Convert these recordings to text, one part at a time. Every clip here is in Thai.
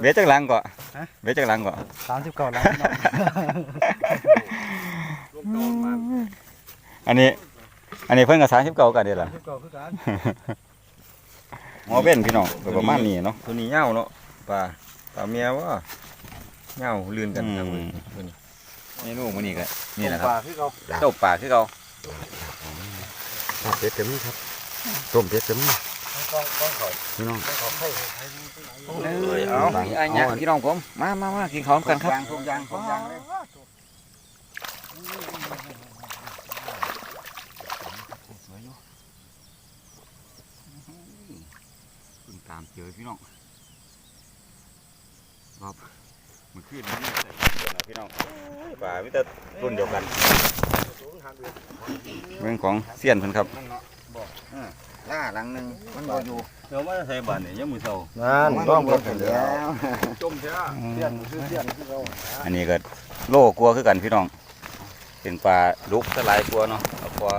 เบ็ดจักหลังก็ฮะเบ็ดจักหลังก็สามสิบเก้าล้านพี่น้องอันนี้ อันนี้เพิ่นก็39กันเด้ล่ะ สิบเก้าคือกันหมอเว้นพี่น้องก็ประมาณนี้เนาะ ตัวนี้เหย้าเนาะปลาปลาเมียว่าเหย้าลื่นกันครับเว้ยตัวนี้เมนูมื้อนี้ก็นี่แหละครับปลาคือเขาต้มปลาคือเก่าเป็ดก็มีครับต้มเป็ดก็มี กล้องกล้องเขาพี่น้องกล้องเขาให้เอ้ยเอาอีอันเนี้ยพี่น้องผมมามามากินข้าวกันครับยางทุกยางทุกยางเลยสวยอยู่เพิ่งตามเจอพี่น้องครับมันขึ้นมันใส่เดี๋ยวนะพี่น้องปลามิตรรุ่นเดียวกันเรื่องของเสี้ยนเพิ่นครับ ล่าหลังหนึงมันบ่อยู่เดี๋ยวว่าใส่บ้านนี่ยังมือเศร้านั่นต้องเบิ่งกันแล้วจมเสียเสี้ยนคือเสี้ยนคือเขาอันนี้ก็โลกลัวคือกันพี่น้อง เป็นปลาลุกสลายกลัวเนาะเอากลัว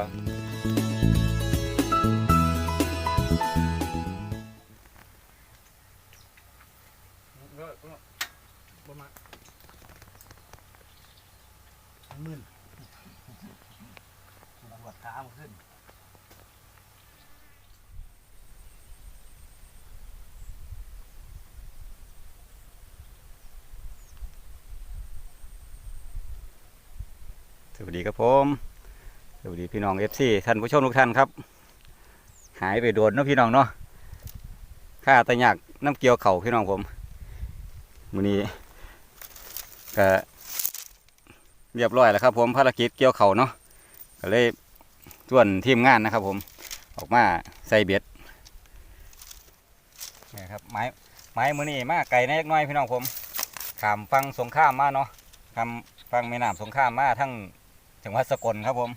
สวัส ดีครับผมสวัสดีพี่น้องเอฟซีท่านผู้ชมทุกท่านครับ หายไปโดนเนาะพี่น้องเนาะข้าตะหยากน้ำเกียวเข่าพี่น้องผมมือนี้ก็เรียบร้อยแล้วครับ ผมภารกิจเกี่ยวเข่าเนาะก็เลยส่วนทีมงานนะครับ ผมออกมาใส่เบ็ดนี่ครับไม้ไม้มือนี้มาไก่ในจักน้อยพี่น้องผมขามฟังสงข้ามมาเนาะคำฟังแม่น้ำสงข้ามมาทั้ง จังหวัดสกลครับผม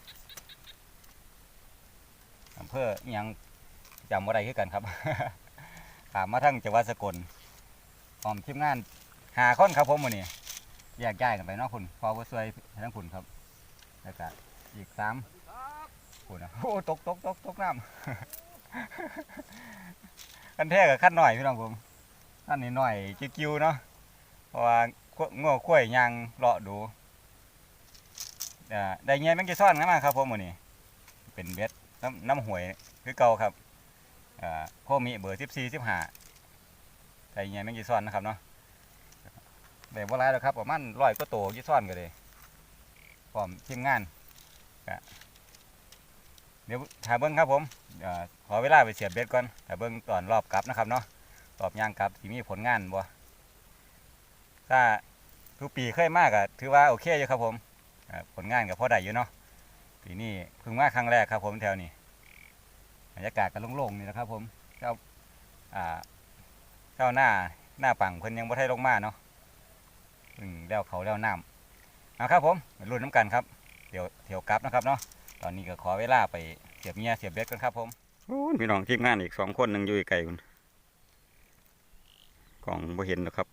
อำเภอยังจำว่าไรคือกันครับขามมาทั้งจังหวัดสกลพร้อมทีมงานหาค้นครับผมมือนี้แยกย้ายกันไปนาะคุณพอว่าสวยทั้งคุณครับแล้วก็อีกสามคุณนะโอ้ตกตกตกตกน้ำกันแท้กับขั้นหน่อยพี่น้องผมขั้นนี้หน่อยกิ้วๆเนาะเพราะว่าง้อข้วยยางเลาะดู อ่าได้เงี้ยแมงกีซ่อนกันมาครับผมมือนี้ เป็นเบ็ดน้ำน้ำหวยคือเก่าครับอ่าโคมีเบอร์สิบสี่สิบห้าได้เงี้ยแมงกีซ่อนนะครับเนาะแต่บ่ร้ายแล้วครับประมาณร้อยก็โตกีซ่อนกันเลยพร้อมทีมงานเดี๋ยวถ่ายเบิ้งครับผมขอเวลาไปเสียบเบ็ดก่อนถ่ายเบิ้งตอนรอบกลับนะครับเนาะรอบย่างกลับที่มีผลงานบ่ถ้าทุกปีเคยมากอะถือว่าโอเคอยู่ครับผม ผลงานกับพ่อได้อยู่เนาะปีนี้เพิ่งมาครั้งแรกครับผมแถวนี้บรรยากาศก็โล่งๆนี่นะครับผมเจ้าอ่าเจ้าหน้าหน้าปังเพิ่นยังบ่ได้ลงมาเนาะเพิ่งแล้วเขาแล้วน้ำเอาครับผมรุ่นน้ำกันครับเดี๋ยวเที่ยวกลับนะครับเนาะตอนนี้ก็ขอเวลาไปเสียบเมียเสียบเบ็ดกันครับผมพี่น้องทีมงานอีกสองคนหนึ่งอยู่ไกลคุณกล่องบ่เห็นหรอกครับ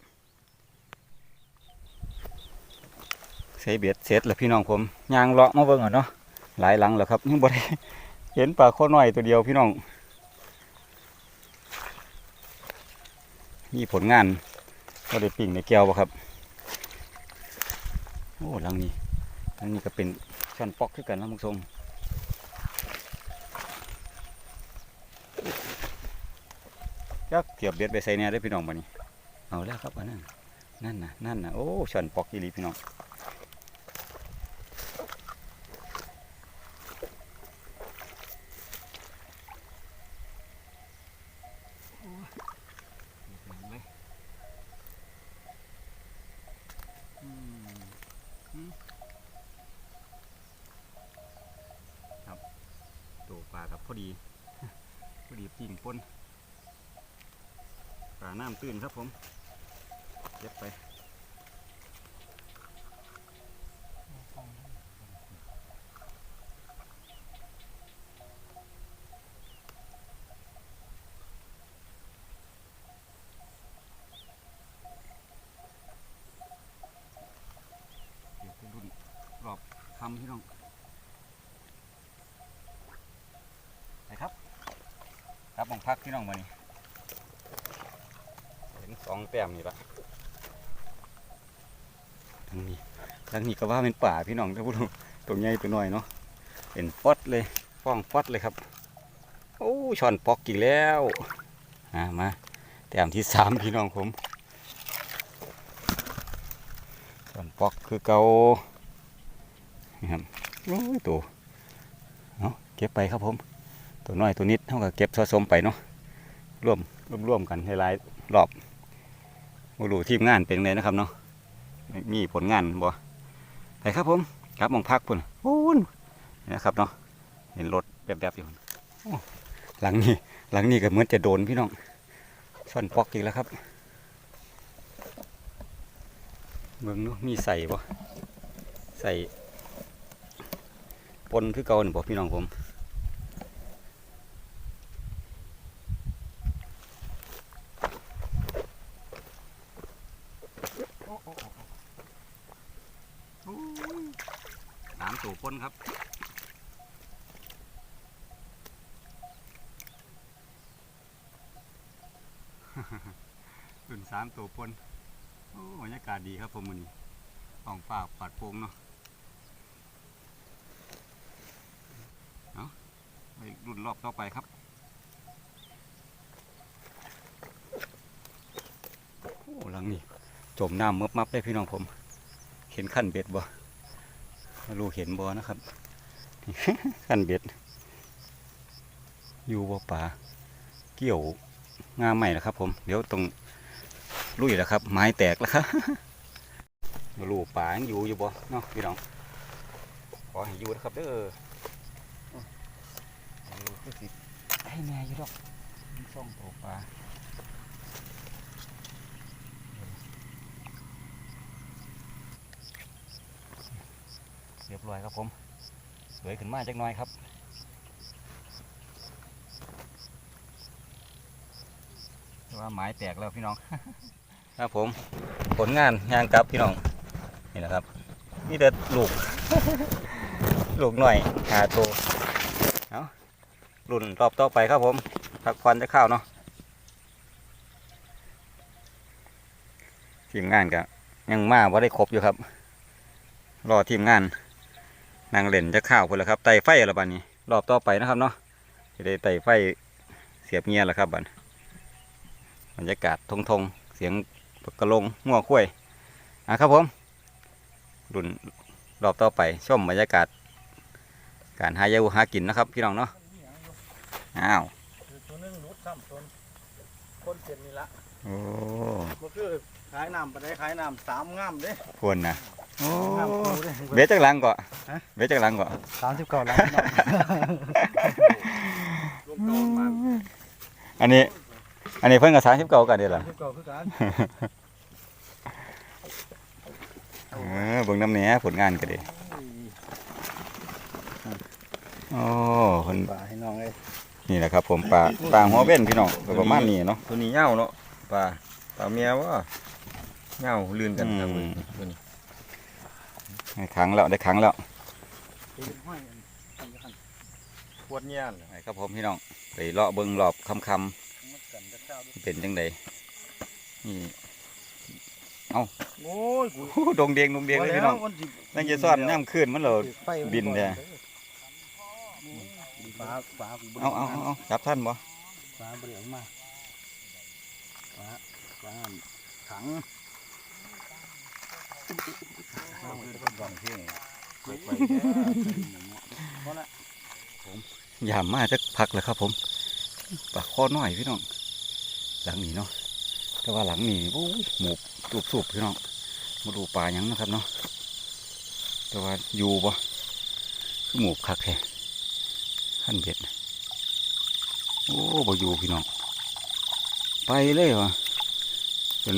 ใส่เบ็ดเสร็จแล้วพี่น้องผมยางเลาะมาเบิ่งอะเนาะหลายหลังแล้วครับยังบ่ได้เห็นปลาโคน้อยตัวเดียวพี่น้องนี่ผลงานก็ได้ปิ่งในแก้วบ่ครับโอ้หลังนี้หลังนี้ก็เป็นช่อนปอกคือกันนะมุกทรงจักเทียบเบ็ดไปใส่เนี่ยได้พี่น้องมานี่เอาแล้วครับอันนั้นนั่นนะนั่นนะโอ้ช่อนปอกอีลีพี่น้อง ครับตัว ปลากับพอดี พอดีปิ่งปนปลาน้ำตื่นครับผมเย็บไปเดี๋ยวไปรุ่นรอบคำพี่น้อง ไป คักพี่น้องมานี่นสองแต้มนี่ละทางนี้ทางนี้ก็ว่าเป็นป่าพี่น้องถ้าพูดตัวใหญ่ตัวน้อยเนาะเป็นฟอดเลยฟ้องฟอดเลยครับโอ้ช่อนปอกอีกแล้วอ่ามาแต้มที่สามพี่น้องผมช่อนปอกคือเกานี่ครับโอ้ยตัวเอาเก็บไปครับผม ตัวน้อยตัวนิดเท่ากับเก็บสะสมไปเนาะร่วมร่วมร่วมกันให้หลายรอบมาดูทีมงานเป็นไงนะครับเนาะมีผลงานบ่ไปครับผมกลับมองพักพุ่นโอ้นนะครับเนาะเห็นรถแบบๆอยู่หลังนี้หลังนี้ก็เหมือนจะโดนพี่น้องช่อนปอกอีกแล้วครับเบิ่งเนาะมีใส่บ่ใส่ปนคือเก่านี่บ่พี่น้องผม สามตัวปนครับขึ้นสามตัวปนโอ้บรรยากาศดีครับผมมือนี้องฟ้าปัดโป่งเนาะเอาะไปรุ่นรอบต่อไปครับโอ้หลังนี้จมน้ำมับมับได้พี่น้องผม เห็นขั้นเบ็ดบ่ ไม่รู้เห็นบ่นะครับขั้นเบ็ด อยู่บ่ป่าเกี่ยวงาใหม่แล้วครับ ผม เดี๋ยวตรงลุยแล้วครับ ไม้แตกแล้วครับมาลูป่ายังอยู่อยู่บ่เนาะพี่น้องขอให้อยู่นะครับเด้อให้แน่อยู่ดอกมันส่องตัวปลา เรียครับผม สวยขึ้นมาจักหน่อยครับว่าไม้แตกแล้วพี่น้อง ครับผม ผลงานยางกลับพี่น้อง นี่นะครับนี่เด็ดลูก ลูกหน่อยหาโตวเอารุ่นรอบต่อไปครับผมพักควันจะเข้าวเนาะทีมงานก็ยังมาว่าได้ครบอยู่ครับ รอทีมงาน นางเล่นจะข้าวพุ่นแล้วครับไต่ไฟแล้วบัดนี้รอบต่อไปนะครับเนาะจะได้ไต่ไฟเสียบเงียแล้วครับบัดบรรยากาศทงทงๆเสียงกระลงงัวคุ้ยอะครับผมรุ่นรอบต่อไปชมบรรยากาศ การหายาหากินนะครับพี่น้องเนาะอ้าวคือตัวนึงรุดซ้ำตัวคนเจ็ดนี่ละโอ้ก็คือขายน้ำไปได้ขายน้ำสามงามเด้พวนนะ โอ้งามคูเด้เบสจากหลังก่อนฮะ เบสจากหลังก่อนสามสิบเก้าล้านเนาะรวมตัวมาอันนี้ อันนี้เพิ่นกับสามสิบเก้ากันเดียวสาล่ะมสิบเก้าคือกันเออเบิ่งน้ำเนี้ยผลงานกันดีโอ้คนป่าให้น้องเลยนี่แหละครับ ผมปลาปลาหัวเว้นพี่น้องก็ประมาณนี้เนาะตัวนี้เหย้าเนาะปลาปลาเมียว่าเหย้าลื่นกันครับอืม ตัวนี้ ได้ครั้งแล้วได้ครั้งแล้วเป็นห้อยอันนี้กันปวดเงี้ยนไปครับผมพี่น้องไปเลาะเบิ่งรอบคำคำเป็นจังไดนี่โอ้ยกูโอ้ยดงเดียงดงเดียงเลยพี่น้องนั่งจะซ่อนย่ำขึ้นมันเหรอบินเนี่ยเอาเอาเอาจับท่านบ่ฟ้าเปลี่ยนมาฟ้าฟ้าถัง เอาไปก่อนพี่ไปไปเพราะละยามมาจะพักแล้วครับ ผมปาข้อน้อยพี่น้อง หลังนี้เนาะแต่ว่าหลังนี้โอ้ยหมูตูบสูบพี่น้องมาดูปลายังนะครับเนาะแต่ว่าอยู่บ่คือหมูคักแท้ขั้นเบ็ดโอ้บ่อยู่พี่น้องไปเลยวะเป็น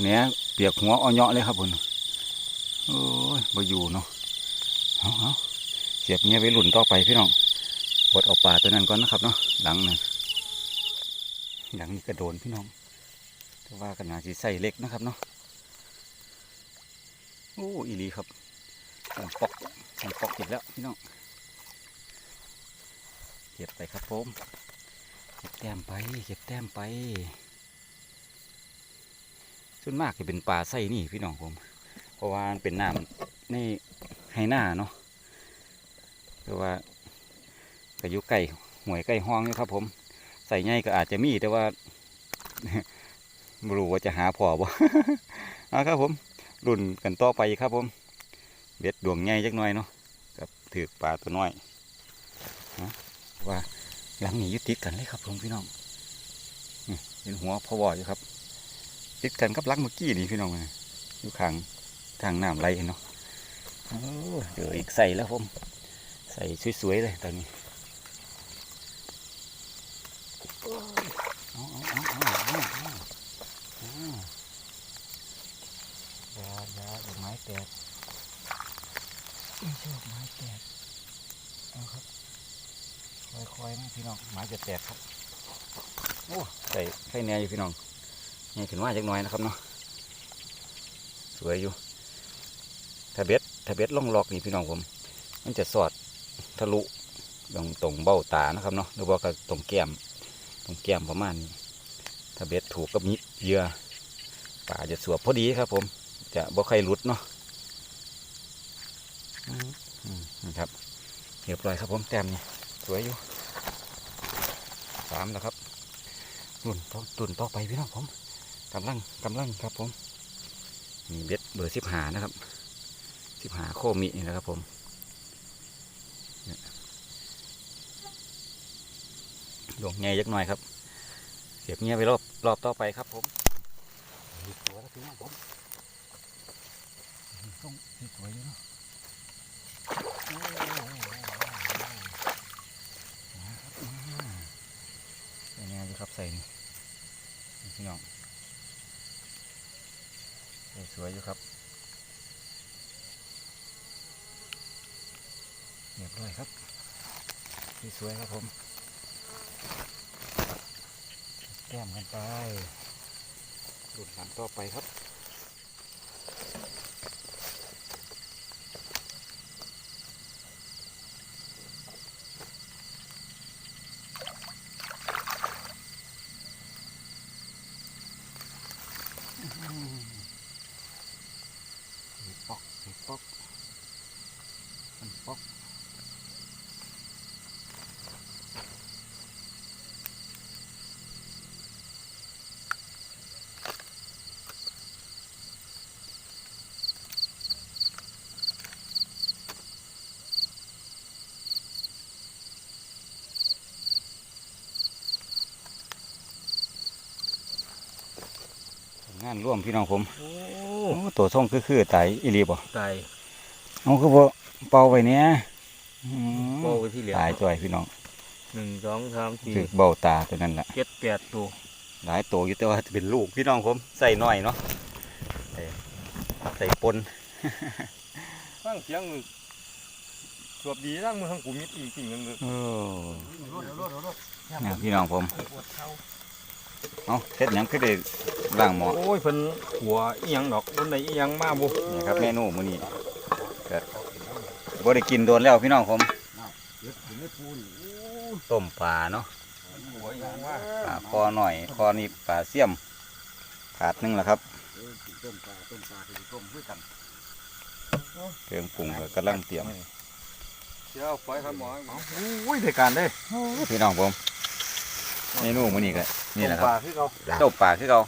แหนเปียกหัวอ่อนเหยาะเลยครับผมโอ้ยบ่อยู่เนาะเอาเอาเสียบเงี้ยไว้หลุ่นต่อไปพี่น้องปลดเอาปลาตัวนั้นก่อนนะครับเนาะหลังนึงหลังนี้กระโดนพี่น้องแต่ว่าขนาดสีใส่เล็กนะครับเนาะโอ้อีลีครับผมปอกผมปอกอีกแล้วพี่น้องเก็บไปครับผมเก็บแต้มไปเก็บแต้มไป ส่วนมากจะเป็นปลาไส้นี่พี่น้องผม เพราะว่าเป็นน้ำในไฮหน้าเนาะแต่ว่าก็อยู่ใกล้หวยใกล้ห้องอยู่ครับ ผม ใส่ใหญ่ก็อาจจะมีแต่ว่าไม่รู้ว่าจะหาพอบ่เอาครับ ผมรุ่นกันต่อไปครับ ผม เบ็ดดวงใหญ่จักหน่อยเนาะกับถือปลาตัวน้อยนะว่าหลังนี้ยึดติดกันเลยครับผมพี่น้องเห็นหัวพอวออยู่ครับ ติดกันกับหลังเมื่อกี้นี่พี่น้องนะอยู่ข้างทางน้ำไหลเนาะเดี๋ยวอีกใส่แล้วผมใส่สวยๆเลยตอนนี้เอาเอาเอาเอาเอาเอาเอาอย่ายาดอกไม้แตกไม่ใช่ดอกไม้แตกเอาครับค่อยๆนะพี่น้องไม้จะแตกครับโอ้ใส่ไข่แน่อยู่พี่น้อง นี่ขึ้นมาจักหน่อยนะครับเนาะสวยอยู่ถ้าเบ็ดถ้าเบ็ดล่องลอกนี่พี่น้องผม มันจะสอดทะลุตรงตรงเบ้าตานะครับเนาะหรือว่าก็ตรงแก้ม ตรงแก้มประมาณนี้ถ้าเบ็ดถูกกับมิเยื่อปลาจะสวบพอดีครับ ผม จะบ่ใครหลุดเนาะนะครับเรียบร้อยครับผมแต้มนี่สวยอยู่สามแล้วครับตุนต่อตุนต่อไปพี่น้องผม กำลังกำลังครับผมมีเบ็ดเบอร์สิบหานะครับสิบหาโคมินี่นะครับผมเนี่ยดวงใหญ่ยักหน่อยครับเสียบเงี้ยไปรอบรอบต่อไปครับผมมีตัวแล้วพี่น้องผมต้องมีตัวอยู่เนาะโอ้โหมาครับมาเป็นไงดีครับใส่นี่นี่พี่น้องใสวยอยู่ครับเรียบร้อยครับนี่สวยครับผมแก้มกันไปดุดหลังต่อไปครับ งานร่วมพี่น้องผมโอ้โอ้ตัวส่งคือคือไตอีรีบ่ตายเอาคือบ่เป่าไปเนี้ยอืมโบไปที่เหลือตายจ่อยพี่น้องหนึ่งสองสามสี่คือเบ้าตาตัวนั้นแหละเจ็ดแปดตัวหลายตัวอยู่แต่ว่าจะเป็นลูกพี่น้องผมใส่หน่อยเนาะใส่ใส่ปนฟังเสียงมึงสวบดีร่างมือทางกูมิดจริงๆเลยโอ้เนี่ยพี่น้องผม เอาเฮ็ดหยังคือได้ล้างหม้อโอ้ยเพิ่นหัวอีหยังดอกบนไหนอีหยังมาบุนี่ครับเมนูมื้อนี้ก็บ่ได้กินโดนแล้วพี่น้องผมต้มปลาเนาะหัวอีหยังมาปลาคอหน่อยคอนี่ปลาเสี่ยมถาดหนึงแล้วครับต้มปลาต้มปลาคือต้มด้วยกันเครื่องปรุงก็กำลังเตรียมเดี๋ยวปล่อยครับหมอโอ้ยได้การได้พี่น้องผม เมนูมื้อนี้ก็นี่แหละคปรับลาคือเขาต้มปลาคือเก่า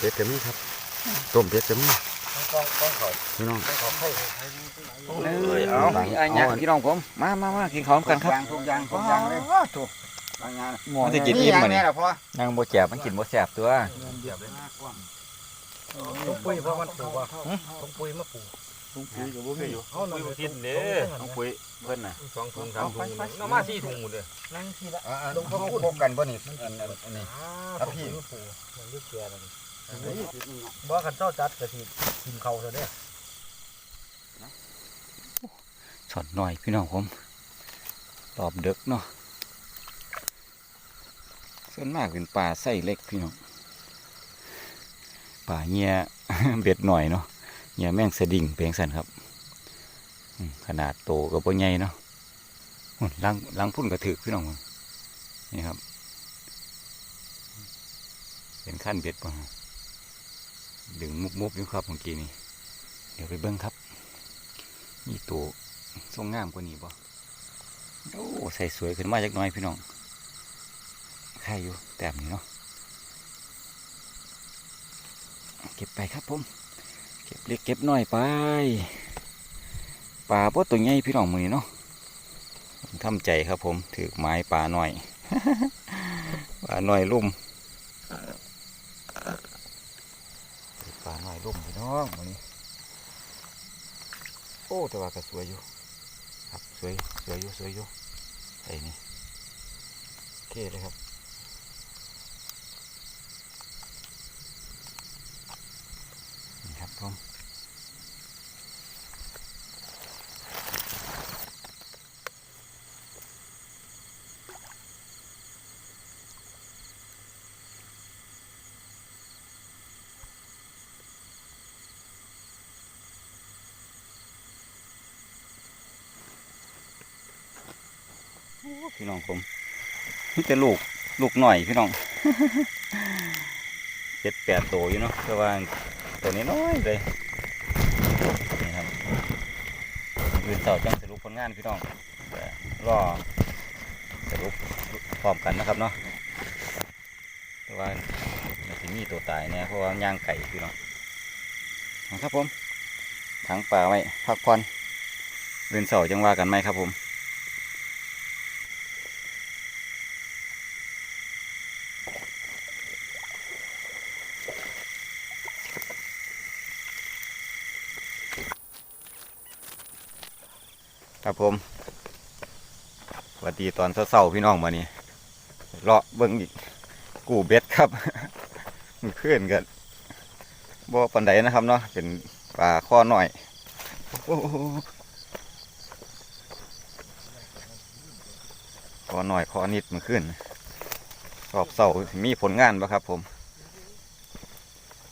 เป็ดก็มีครับต้มเป็ดก็มีต้องต้องเขาพี่น้อง ต้องเขาให้เอ้ยเอาอันนี้พี่น้องผมมามามากินข้าวกันครับ ทุกอย่างทุกอย่างเลยถูกบางงานมันจะกินอิ่มมื้อนี้แหละพ่อยังบ่แซ่บมันกินบ่แซ่บตัวเดียบเลยต้องปุ้ยเพราะมันปลูกว่าต้องปุ้ยมาปลูก ตุ้งปุ้ยกับบุ้งอยู่เขาหน่อยทิศเด้น้องปุ้ยเพิ่นน่ะสองถุงสามถุงน้ำมาสี่ถุงหมดเลยนั่งทีละต้องเขาพูดพบกันบ่นี่อันอันนี้ครับพี่มันยึดแกนั่นบ่คันเจ้าจัดกะทิกินเขาซะเด้สดหน่อยพี่น้องผมรอบดึกเนาะส่วนมากเป็นปลาไส้เล็กพี่น้องปลาเงี้ยเบ็ดหน่อยเนาะ เงี้ยแม่งสะดิ่งเพียงสันครับขนาดโตก็บ่ใหญ่เนาะหุ่นลังลังพุ่นกระถือพี่น้องนี่ครับ เป็นขั้นเบ็ดป่ะมุบๆอยู่ครับเมื่อกี้นี่เดี๋ยวไปเบิ้งครับมีตัวทรงงามกว่านี้บ่โอ้ใส่สวยขึ้นมาจักน้อยพี่น้องใครอยู่แต้มนี้เนาะเก็บไปครับผม ก็บเล็กเก็บน้อยไปปลาพวกตัวใหญ่พี่น้องมือเนาะทำใจครับผมถือไม้ปลาหน่อยปลาหน่อยลุ่มปลาหน่อยลุ่มพี่น้องมือนี้โอ้แต่ว่าก็สวยอยู่ครับสวยสวยอยู่สวยอยู่ไอ้นี่โอเคเลยครับนี่ครับ ผมพี่น้องผมนี่แต่ลูกลูกหน่อยพี่น้องเจ็ดแปดโตอยู่เนาะแต่ว่า ตัวนี้น้อยเลยนี่ครับคืนเสาจังสรุปผลงานพี่น้องรอสรุปพร้อมกันนะครับเนาะแต่ว่ามันจะมีตัวตายเนี่ยเพราะว่าย่างไก่พี่น้องครับผมถังปลาไว้พักผ่อนเรือนเสาจังว่ากันไหมครับผม ครับผมสวัสดีตอนเช้าๆพี่น้องมานี่เลาะเบิ้งอีกกูเบ็ดครับมันขึ้นกันบ่ปันไดนะครับเนาะเป็นปลาข้อหน่อยโอ้โหข้อหน่อยข้อนิดมันขึ้นรอบเสามีผลงานปะครับผม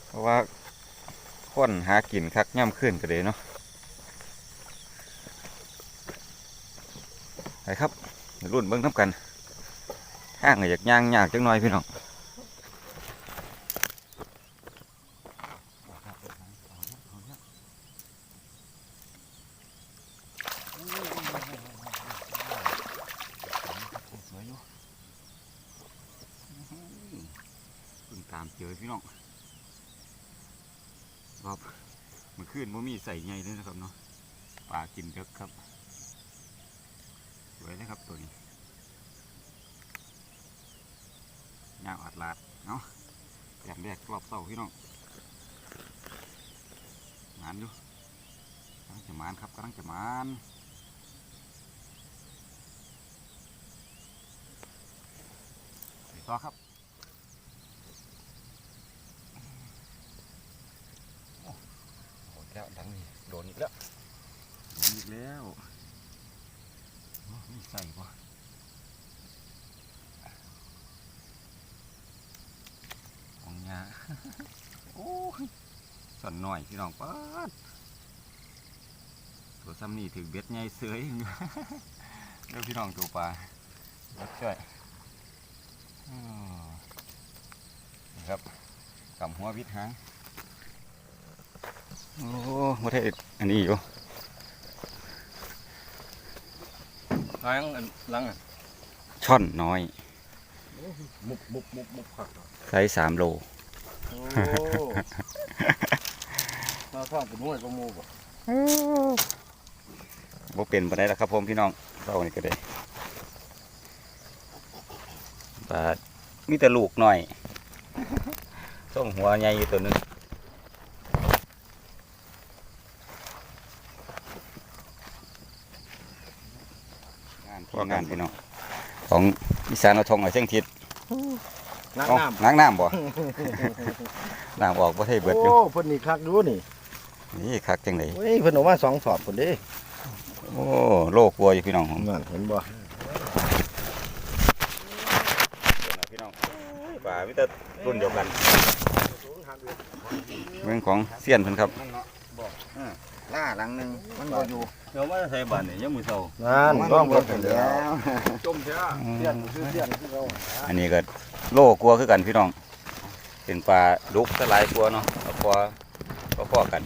เพราะว่าคนหากินคักย่ำขึ้นกันเลยเนาะ ไปครับรุ่นเบิ้งน้ำกันห้างอยากย่างยากจังหน่อยพี่น้องสวยอยู่เพิ่งตามเจอพี่น้องครับมันขึ้นมันมีใส่ใหญ่เลยนะครับเนาะปลากินเด็กครับ วยนะครับตัวนี้ยาวอัดลาดเนาะแยกแรกรอบเสาพี่น้องหมานอยู่กำลังจะหมานครับกำลังจะหมานต่อครับโอ้โหแล้วดังนี่โดนอีกแล้วโดนอีกแล้ว ใส่ปะของยาโอ้ยสั่นหน่อยพี่น้องปัดตัวซ้ำนี่ถึงเบ็ดใหญ่เสยเดี๋ยวพี่น้องตัวปลารับช่วยอ้อนี่ครับกำหัววิดหางโอ้ไม่ได้อันนี้อยู่ ล้างล้างอะช่อนน้อย มุบมุบมุบมุบผักไซส์สามโล โอ้เราท่องเป็นห้วยก็มูบ่บ่เป็นปานใดล่ะครับผมพี่น้องเรานี่ก็ได้ปลามีแต่ลูกหน่อยส่งหัวใหญ่อยู่ตัวหนึง งานที่งานพี่น้องของอีสานเอาทงเอาเส้งทิศน้ำเอ้าน้ล้างน้ำบ่ น้ำออกบ่ให้ำเบิดอยู่โอ้เพิ่นนี่คักดูนี่นี่คักจังไดเฮ้ยเพิ่นออกมาสองสอบพุ่นเด้โอ้โลกลัวอยู่พี่น้องผมนั่นเห็นบ่พี่น้องป่ามิตรรุ่นเดียวกันเรื่องของเสี้ยนเพิ่นครับ ล่าหลังหนึ่งมันบ่อยู่เดี๋ยวว่าใส่บ้านนี่ยังมือเศร้านั่นร้องเบิ่งกันแล้ว จมเสียเสียนคือเสียนคือเราอันนี้ก็โลกลัวคือกันพี่น้อง เป็นปลาดุกสลายกลัวเนาะปลาอกัน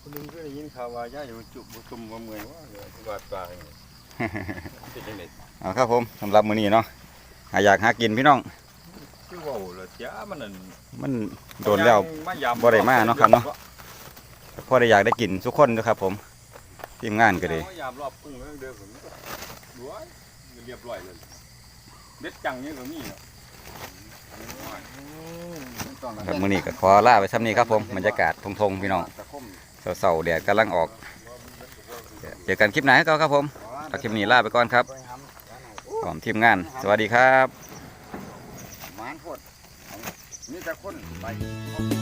คนนึงก็ได้ยินข่าวว่าย่าอยู่จุบุตุมว่าเมื่อยว่าเหลือที่ว่าปลาเนี่ยเป็นจังได๋เอาครับผมสำหรับมื้อนี้เนาะหาอยากหากินพี่น้อง คือเว้าแล้วเสียมันนั่นมันโดนแล้วมายามบ่ได้มาเนาะครับเนาะ พอได้อยากได้กินทุกคนนะครับผมทีมงานก็ดีมายามรอบปึ้งแล้วเด้อผมรวยเรียบร้อยเลยเด็ดจังนี่ก็มีเนาะครับมื้อนี้ก็ขอลาไปซ้ำนี้ครับผมบรรยากาศทงๆพี่น้องตะคมเสาๆแดดกำลังออกเจอกันคลิปไหนก็ครับผมเอาคลิปนี้ลาไปก่อนครับพร้อมทีมงาน สวัสดีครับหมานโพดมีแต่คนไปค